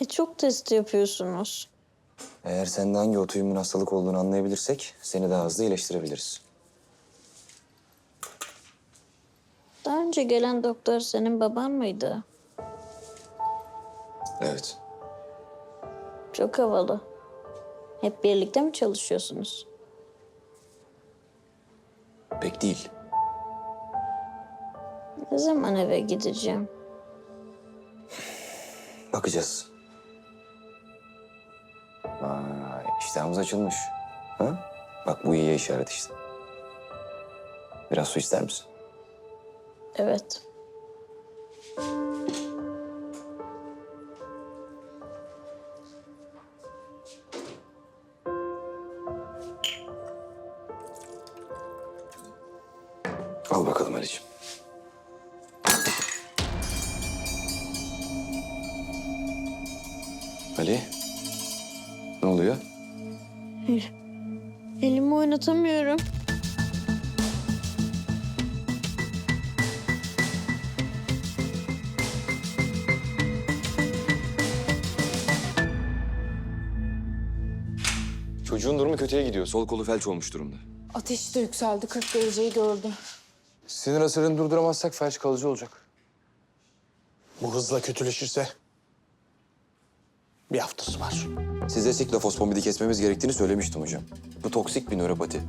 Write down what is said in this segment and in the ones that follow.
E çok test yapıyorsunuz. Eğer sende hangi otoimmün hastalık olduğunu anlayabilirsek seni daha hızlı iyileştirebiliriz. Daha önce gelen doktor senin baban mıydı? Evet. Çok havalı. Hep birlikte mi çalışıyorsunuz? Pek değil. Ne zaman eve gideceğim? Bakacağız. Vay, iştahımız açılmış. Ha? Bak bu iyiye işaret işte. Biraz su ister misin? Evet. Al bakalım Ali'ciğim. Ali. Elimi oynatamıyorum. Çocuğun durumu kötüye gidiyor. Sol kolu felç olmuş durumda. Ateşi de yükseldi. 40 dereceyi gördü. Sinir asırını durduramazsak felç kalıcı olacak. Bu hızla kötüleşirse bir haftası var. Size siklofosfomidi kesmemiz gerektiğini söylemiştim hocam. Bu toksik bir nöropati.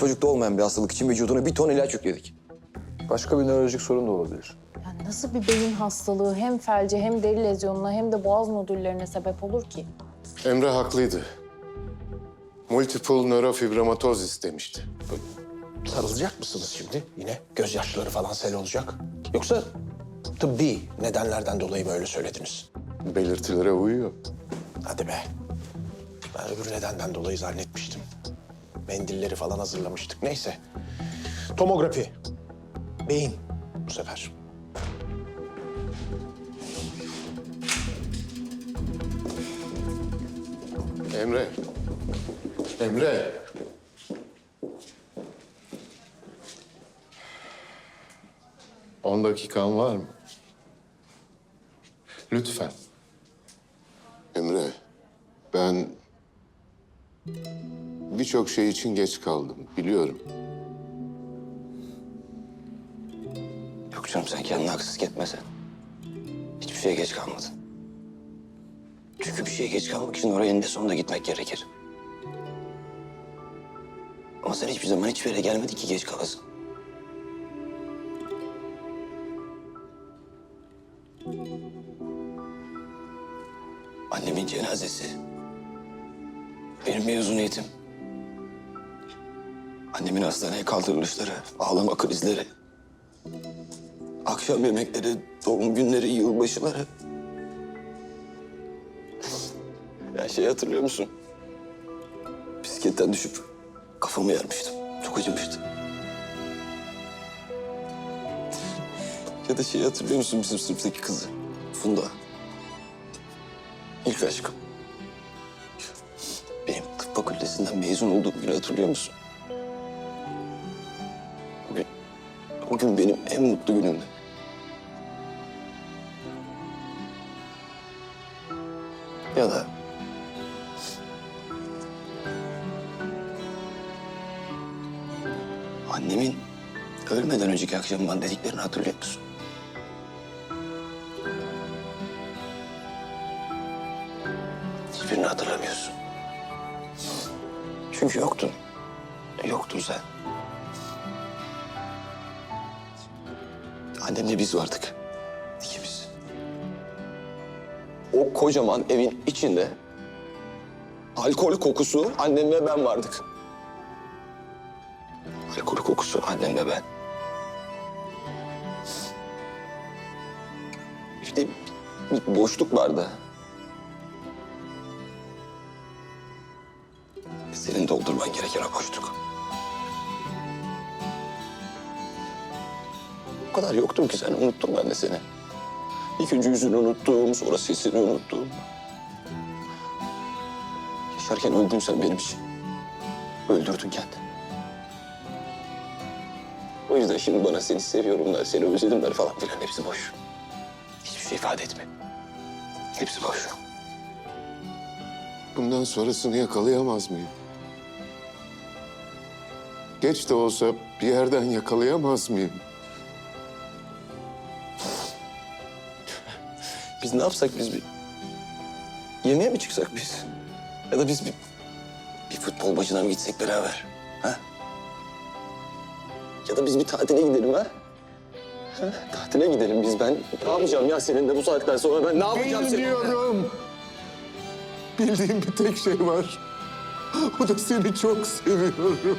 Çocukta olmayan bir hastalık için vücuduna bir ton ilaç yükledik. Başka bir nörolojik sorun da olabilir. Yani nasıl bir beyin hastalığı hem felce hem deri lezyonuna hem de boğaz nodüllerine sebep olur ki? Emre haklıydı. Multiple nörofibromatosis demişti. Sarılacak mısınız şimdi? Yine gözyaşları falan sel olacak. Yoksa tıbbi nedenlerden dolayı mı öyle söylediniz? Belirtilere uyuyor. Hadi be. Ben öbür nedenden dolayı zannetmiştim. Mendilleri falan hazırlamıştık. Neyse. Tomografi. Beyin bu sefer. Emre. Emre. On dakikan var mı? Lütfen. Emre, ben birçok şey için geç kaldım, biliyorum. Yok canım sen kendini haksızlık etmesen. Hiçbir şeye geç kalmadın. Çünkü bir şeye geç kalmak için oraya eninde sonunda gitmek gerekir. Ama sen hiçbir zaman hiçbir yere gelmedin ki geç kalasın. Annemin cenazesi. Benim mezuniyetim. Annemin hastaneye kaldırılışları, ağlama krizleri. Akşam yemekleri, doğum günleri, yılbaşıları. Ya şey hatırlıyor musun? Bisikletten düşüp kafamı yarmıştım. Çok acımıştı. Ya da şeyi hatırlıyor musun bizim sınıftaki kızı? Funda. İlk aşkım. Benim tıp fakültesinden mezun olduğum günü hatırlıyor musun? O gün, o gün benim en mutlu günümdü. Ya da annemin ölmeden önceki akşam bana dediklerini hatırlıyor musun? Hiçbirini hatırlamıyorsun. Çünkü yoktun. Yoktun sen. Annemle biz vardık. İkimiz. O kocaman evin içinde alkol kokusu annem ve ben vardık. Alkol kokusu annem ve ben. İşte bir boşluk vardı. Senin doldurman gereken o boşluk. O kadar yoktum ki sen unuttum ben de seni. İlk önce yüzünü unuttum, sonra sesini unuttum. Yaşarken öldün sen benim için. Öldürdün kendini. O yüzden şimdi bana seni seviyorumlar, seni özledimler falan filan hepsi boş. Hiçbir şey ifade etmiyor. Hepsi boş. Bundan sonrasını yakalayamaz mıyım? Geç de olsa bir yerden yakalayamaz mıyım? Biz ne yapsak biz bir... Yemeğe mi çıksak biz? Ya da biz bir, bir futbol maçına mı gitsek beraber? Ha? Ya da biz bir tatile gidelim ha? ha? Tatile gidelim biz. Ben ne yapacağım ya seninle bu saatten sonra ben ne yapacağım seninle? Bilmiyorum. Bildiğim bir tek şey var. O da seni çok seviyorum.